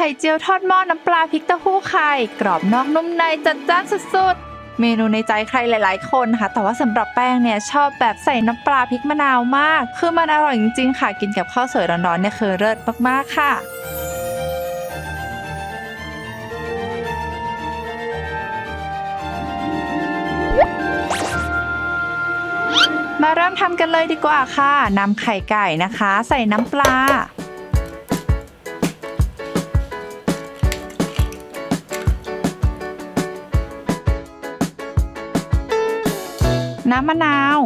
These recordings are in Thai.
ไข่เจียวทอดหม้อน้ำปลาพริกเต้าหู้ไข่ กรอบนอกนุ่มในจัดจ้านสุดๆ เมนูในใจใครหลาย ๆ คนค่ะแต่ว่าสำหรับแป้งเนี่ยชอบแบบใส่น้ำปลาพริกมะนาวมาก คือมันอร่อยจริงๆค่ะกินกับข้าวสวยร้อนๆเนี่ยคือเลิศมากๆค่ะมาเริ่มทำกันเลยดีกว่าค่ะนำไข่ไก่นะคะ ใส่น้ำปลา น้ำมะนาว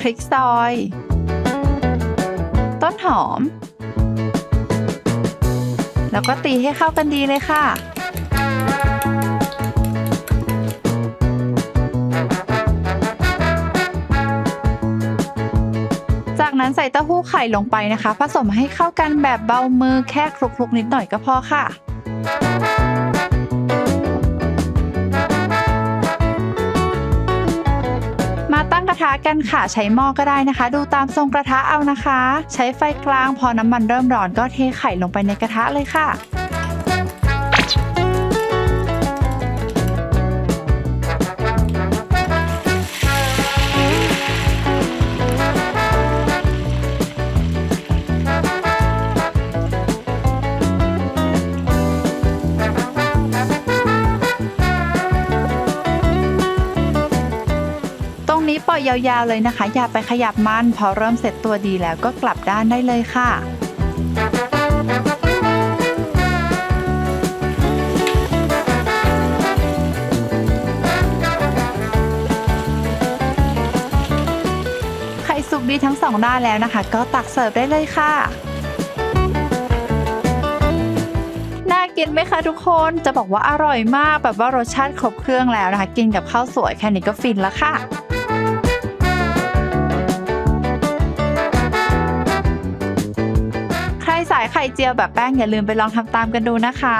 พริกซอย ต้นหอม แล้วก็ตีให้เข้ากันดีเลยค่ะจากนั้นใส่เต้าหู้ไข่ลงไปนะคะ ผสมให้เข้ากันแบบเบามือแค่คลุกๆนิดหน่อยก็พอค่ะ ระกันค่ะ ใช้หม้อก็ได้นะคะ ดูตามทรงกระทะเอานะคะ ใช้ไฟกลางพอน้ำมันเริ่มร้อนก็เทไข่ลงไปในกระทะเลยค่ะ ล่อยยาวๆเลยนะคะ อย่าไปขยับมัน พอเริ่มเสร็จตัวดีแล้วก็กลับด้านได้เลยค่ะไข่สุกดีทั้งสองด้านแล้วนะคะ ก็ตักเสิร์ฟได้เลยค่ะ น่ากินไหมคะทุกคนจะบอกว่าอร่อยมากแบบว่ารสชาติครบเครื่องแล้วนะคะ กินกับข้าวสวยแค่นี้ก็ฟินแล้วค่ะ ไข่เจียวแบบแป้งอย่าลืมไปลองทำตามกันดูนะคะ